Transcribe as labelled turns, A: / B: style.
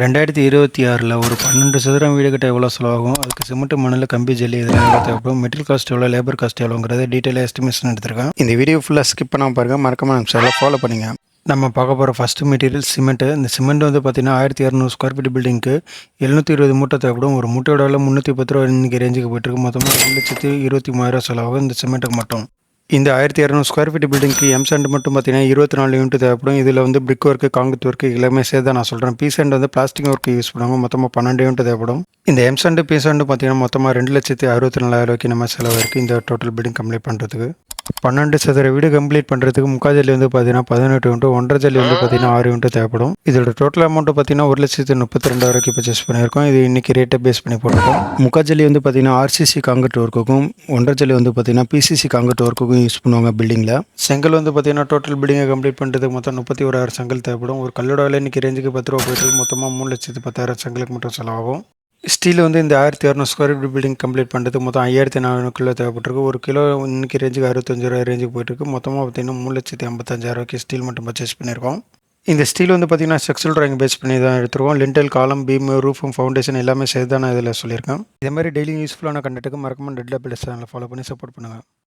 A: ரெண்டாயிரத்தி இருபத்தி ஆறில் ஒரு பன்னெண்டு சதுரம் வீடு கட்ட எவ்வளோ செலவாகும்? அதுக்கு சிமெண்ட் மணல் கம்பி ஜல்லி இதெல்லாம் எவ்வளோ தேவைப்படும்? மெட்டீரியல் காஸ்ட் எவ்வளோ லேபர் காஸ்ட் எவ்வளோங்கிறத டீட்டெயிலாக எஸ்டிமேஷன் எடுத்திருக்கேன். இந்த வீடியோ ஃபுல்லாக ஸ்கிப் பண்ணாமல் பாருங்கள் மறக்காம நம்ம சேனலை ஃபாலோ பண்ணுங்க. நம்ம பார்க்க போகிற ஃபஸ்ட்டு மெட்டீரியல் சிமெண்ட் இந்த சிமெண்ட் வந்து பார்த்தீங்கன்னா ஆயிரத்தி இரநூறு ஸ்கொயர் ஃபீட் பில்டிங்க்கு எழுநூற்றி இருபது மூட்டை தேவைப்படும். ஒரு மூட்டையோட முந்நூற்றி பத்து ரூபா இன்னைக்கு ரேஞ்சுக்கு போயிட்டுருக்கு மொத்தமாக ரெண்டு லட்சத்தி இருபத்தி மூவாயிரம் செலவாகும் இந்த சிமெண்ட்டுக்கு மட்டும். இந்த ஆயிரத்தி இரநூறு ஸ்கொயர் ஃபீட் பில்டிங்க்கு எம் சாண்ட் மட்டும் பார்த்தீங்கன்னா இருபத்தி நாலு யூனிட் தேவைப்படும். இதில் வந்து பிரிக் ஒர்க்கு காங்கிரீட் ஒர்க்கு எல்லாமே சேர்த்து தான் நான் சொல்கிறேன் பி சாண்ட் வந்து பிளாஸ்டிக் ஒர்க்கு யூஸ் பண்ணுவாங்க. மொத்தமாக பன்னெண்டு யூனிட் தேவைப்படும். இந்த எம் சாண்டு பி சாண்டு பார்த்தீங்கன்னா மொத்தமாக ரெண்டு லட்சத்தி அறுபத்தி நாலாயிரம் ரூபாய்க்கு நம்ம செலவு இருக்குது இந்த டோட்டல் பில்டிங் கம்ப்ளீட் பண்ணுறதுக்கு பன்னெண்டு சதுர வீடு கம்ப்ளீட் பண்ணுறதுக்கு முக்கால் ஜல்லி வந்து பார்த்தீங்கன்னா பதினெட்டு இன்ட்டு ஒன்றரை ஜல்லி வந்து பார்த்தீங்கன்னா ஆறு இன்ட்டு தேவைப்படும். இதோட டோட்டல் அமௌண்ட்டு பார்த்தீங்கன்னா ஒரு லட்சத்து முப்பத்தி ரெண்டாயிரம் வரைக்கும் பர்ச்சேஸ் பண்ணியிருக்கோம். இது இன்றைக்கி ரேட்டை பேஸ் பண்ணி போட்டிருக்கோம். முக்கால் ஜல்லி வந்து பார்த்தீங்கன்னா ஆர்சிசி காங்கிரட் ஒர்க்குக்கும் ஒன்றரை ஜல்லி வந்து பார்த்தீங்கன்னா பிசிசி காங்கிரட் ஒர்க்குக்கும் யூஸ் பண்ணுவாங்க பில்டிங்கில் செங்கல் வந்து பார்த்தீங்கன்னா டோட்டல் பில்டிங்கை கம்ப்ளீட் பண்ணுறதுக்கு மொத்தம் முப்பத்தி ஓராயிரம் செங்கல் தேவைப்படும். ஒரு கல்லோட விலை இன்னைக்கு ரேஞ்சுக்கு பத்து ரூபா போயிட்டு மொத்தமாக மூணு லட்சத்து பத்தாயிரம் செங்கலுக்கு மட்டும் செலவாகும். ஸ்டீல் வந்து இந்த ஆயிரத்தி இரநூறு ஸ்கொயர் ஃபீட் பில்டிங் கம்ப்ளீட் பண்ணுறதுக்கு மொத்தம் ஐயாயிரத்தி நானூறு கிலோ தேவைப்பட்டிருக்கு. ஒரு கிலோ இன்னைக்கு ரேஞ்சுக்கு அறுபத்தஞ்சு ரூபா ரேஞ்சுக்கு போயிட்டுருக்கு. மொத்தமாக பார்த்தீங்கன்னா மூணு லட்சத்தி ஐம்பத்தஞ்சாயிரூவாய்க்கு ஸ்டீல் மட்டும் பர்ச்சேஸ் பண்ணியிருக்கோம். இந்த ஸ்டீல் வந்து பார்த்தீங்கன்னா செக்ஸல் ட்ராயிங் பேஸ் பண்ணி தான் எடுத்துருவோம் லிண்டல் காலம் பீம் ரூஃபும் ஃபவுண்டேஷன் எல்லாமே சேர்த்து தான் நான் இதில் சொல்லியிருக்கேன். இதே மாதிரி டெய்லி யூஸ்ஃபுல்லான கண்டென்ட்டுக்கு மறக்காமல் ரெட் லேபிள் சேனலை ஃபாலோ பண்ணி சப்போர்ட் பண்ணுங்கள்